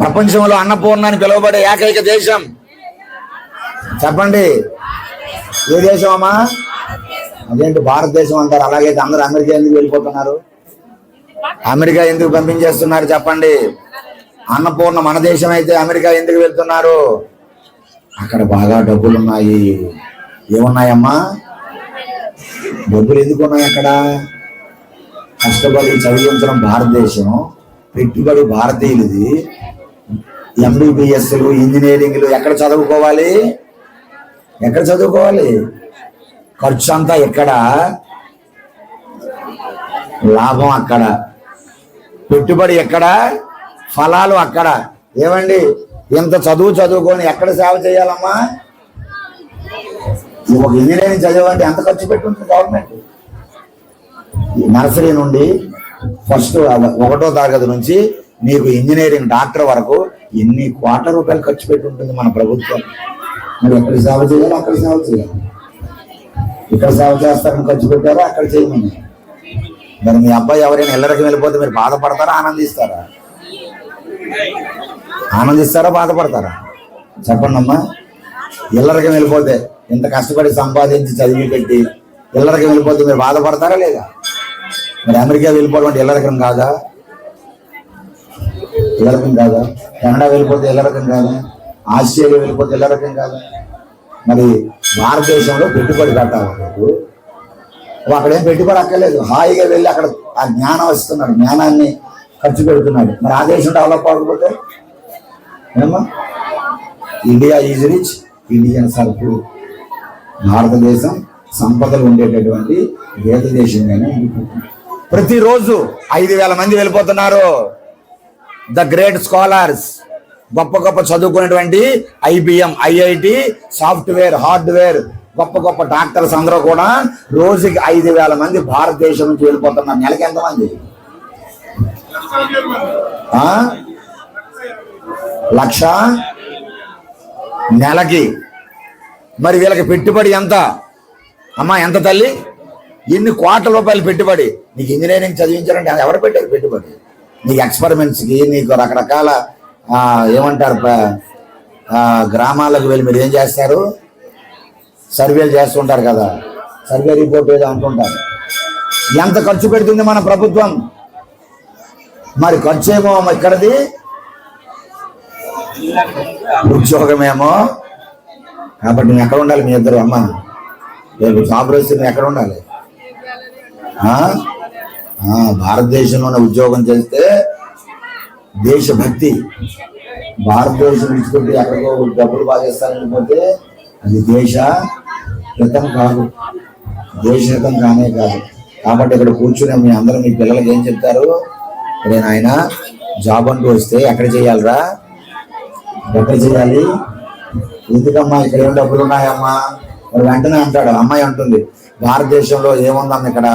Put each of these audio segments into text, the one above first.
ప్రపంచంలో అన్నపూర్ణ అని పిలువబడే ఏకైక దేశం. చెప్పండి. ఏ దేశం అమ్మా? అదేంటి భారతదేశం అంటారు? అలాగైతే అందరూ అమెరికా ఎందుకు వెళ్ళిపోతున్నారు? అమెరికా ఎందుకు పంపించేస్తున్నారు? చెప్పండి. అన్నపూర్ణ మన దేశం అయితే అమెరికా ఎందుకు వెళ్తున్నారు? అక్కడ బాగా డబ్బులు ఉన్నాయి ఏమున్నాయమ్మా? డబ్బులు ఎందుకు ఉన్నాయి అక్కడ? కష్టపడి చదివించడం భారతదేశం. పెట్టుబడి భారతీయులది. ఎంబీబీఎస్లు ఇంజనీరింగ్లు ఎక్కడ చదువుకోవాలి? ఎక్కడ చదువుకోవాలి? ఖర్చు అంతా ఎక్కడ? లాభం అక్కడ. పెట్టుబడి ఎక్కడ? ఫలాలు అక్కడ. ఏమండి? ఇంత చదువు చదువుకొని ఎక్కడ సేవ చేయాలమ్మా? ఒక ఇంజనీరింగ్ చదివంటే ఎంత ఖర్చు పెట్టుంటుంది గవర్నమెంట్ నర్సరీ నుండి ఫస్ట్ ఒకటో తరగతి నుంచి నీకు ఇంజనీరింగ్ డాక్టర్ వరకు ఎన్ని కోట్ల రూపాయలు ఖర్చు పెట్టి ఉంటుంది మన ప్రభుత్వం. మరి ఎక్కడ సేవ చేయాలి అక్కడ సేవ చేయాలి. ఇక్కడ సేవ చేస్తారని ఖర్చు పెట్టారా? అక్కడ చేయమని. మరి మీ అబ్బాయి ఎవరైనా ఇళ్ళకి వెళ్ళిపోతే మీరు బాధపడతారా? ఆనందిస్తారా? ఆనందిస్తారా? బాధపడతారా? చెప్పండి అమ్మా. ఇళ్ళకి వెళ్ళిపోతే ఇంత కష్టపడి సంపాదించి చదివి పెట్టి ఇళ్ళకి వెళ్ళిపోతే మీరు బాధపడతారా లేదా? మరి అమెరికా వెళ్ళిపోవడం అంటే ఇళ్ళరకం కాదా? ఇళ్ళరకం కాదా? కెనడా వెళ్ళిపోతే ఇళ్ళరకం కాదా? ఆస్ట్రేలియా వెళ్ళిపోతే ఇళ్ళరకం కాదా? మరి భారతదేశంలో పెట్టుబడి పెట్టాలి నువ్వు అక్కడ ఏం పెట్టుబడి అక్కర్లేదు. హాయిగా వెళ్ళి అక్కడ ఆ జ్ఞానం వస్తున్నాడు. జ్ఞానాన్ని ఖర్చు పెడుతున్నాడు. మరి ఆ దేశం డెవలప్ అవ్వకపోతే? ఏమా ఇండియా ఈజ్ రిచ్ ఇండియన్ సరుకు భారతదేశం సంపదలు ఉండేటటువంటి వేద దేశంగానే ఉండిపోతుంది. ప్రతిరోజు ఐదు వేల మంది వెళ్ళిపోతున్నారు. ద గ్రేట్ స్కాలర్స్ గొప్ప గొప్ప చదువుకున్నటువంటి ఐబిఎం ఐఐటి సాఫ్ట్వేర్ హార్డ్వేర్ గొప్ప గొప్ప డాక్టర్స్ అందరూ కూడా రోజుకి ఐదు వేల మంది భారతదేశం నుంచి వెళ్ళిపోతున్నారు. నెలకి ఎంతమంది? లక్ష? నెలకి. మరి వీళ్ళకి పెట్టుబడి ఎంత? అమ్మా ఎంత తల్లి? ఎన్ని కోట్ల రూపాయలు పెట్టుబడి? నీకు ఇంజనీరింగ్ చదివించారంటే ఎవరు పెట్టారు పెట్టుబడి? నీకు ఎక్స్పెరిమెంట్స్కి నీకు రకరకాల ఏమంటారు గ్రామాలకు వెళ్ళి మీరు ఏం చేస్తారు? సర్వేలు చేస్తుంటారు కదా. సర్వే రిపోర్ట్ ఏదో అంటుంటారు ఎంత ఖర్చు పెడుతుంది మన ప్రభుత్వం? మరి ఖర్చు ఏమో ఇక్కడది? ఉద్యోగమేమో? కాబట్టి నేను ఎక్కడ ఉండాలి మీ ఇద్దరు? అమ్మ రేపు జాబ్ ఎక్కడ ఉండాలి? భారతదేశంలోనే ఉద్యోగం చేస్తే దేశభక్తి. భారతదేశం ఇచ్చుకుంటే ఎక్కడికో డబ్బులు బాగేస్తానని పోతే అది దేశ హితం కాదు. దేశ హితం కానే కాదు. కాబట్టి ఇక్కడ కూర్చునే మీ అందరూ మీ పిల్లలకి ఏం చెప్తారు? అరే నాయన జాబ్ అంటూ వస్తే ఎక్కడ చేయాలిరా? ఎక్కడ చేయాలి? ఎందుకమ్మా ఇక్కడ ఏం డబ్బులు ఉన్నాయమ్మా? వెంటనే అంటాడు. అమ్మాయి అంటుంది భారతదేశంలో ఏముందమ్మా ఇక్కడ?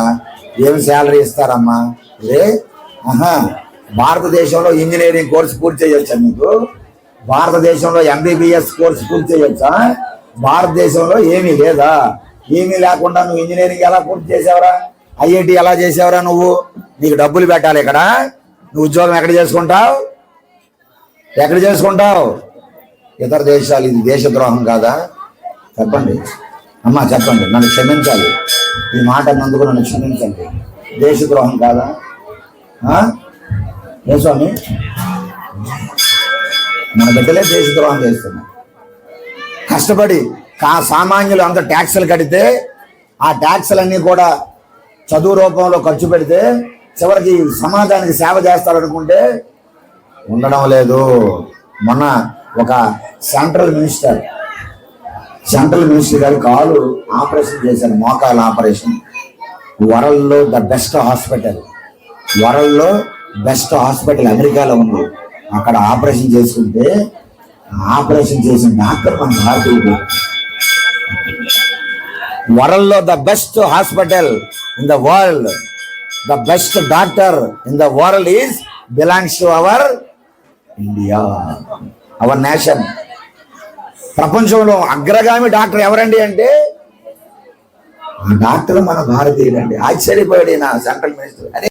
ఏం శాలరీ ఇస్తారమ్మా? ఏ? ఆహా భారతదేశంలో ఇంజనీరింగ్ కోర్స్ పూర్తి చేయొచ్చా మీకు భారతదేశంలో ఎంబీబీఎస్ కోర్స్ పూర్తి చేయొచ్చా? భారతదేశంలో ఏమీ లేదా? ఏమీ లేకుండా నువ్వు ఇంజనీరింగ్ ఎలా పూర్తి చేసావురా? ఐఐటి ఎలా చేసావురా నువ్వు? నీకు డబ్బులు పెట్టాలి ఇక్కడ. నువ్వు ఉద్యోగం ఎక్కడ చేసుకుంటావు? ఎక్కడ చేసుకుంటావు? ఇతర దేశాలు ఇది దేశద్రోహం కాదా? చెప్పండి. అమ్మ చెప్పండి. నన్ను క్షమించాలి. ఈ మాట అన్నందుకు నన్ను క్షమించండి. దేశద్రోహం కాదా? ఏ స్వామి? మన బిడ్డలే దేశద్రోహం చేస్తున్నాం. కష్టపడి కా సామాన్యులు అంత ట్యాక్సులు కడితే ఆ ట్యాక్సులన్నీ కూడా చదువు రూపంలో ఖర్చు పెడితే చివరికి సమాజానికి సేవ చేస్తారనుకుంటే ఉండడం లేదు. మొన్న ఒక సెంట్రల్ మినిస్టర్ సెంట్రల్ మినిస్టర్ గారు కాలు ఆపరేషన్ చేశారు మోకాల ఆపరేషన్. వరల్డ్లో ద బెస్ట్ హాస్పిటల్. వరల్డ్లో బెస్ట్ హాస్పిటల్ అమెరికాలో ఉంది. అక్కడ ఆపరేషన్ చేసుకుంటే ఆపరేషన్ చేసిన డాక్టర్ మన భారతీయుడు. వరల్డ్లో the best hospital in the world. The best doctor in the world is belongs to our India. Our nation. ప్రపంచంలో అగ్రగామి డాక్టర్ ఎవరండి అంటే? ఆ డాక్టర్ మన భారతీయుడండి. ఆశ్చర్యపోయాడు నా సెంట్రల్ మినిస్టర్. అరే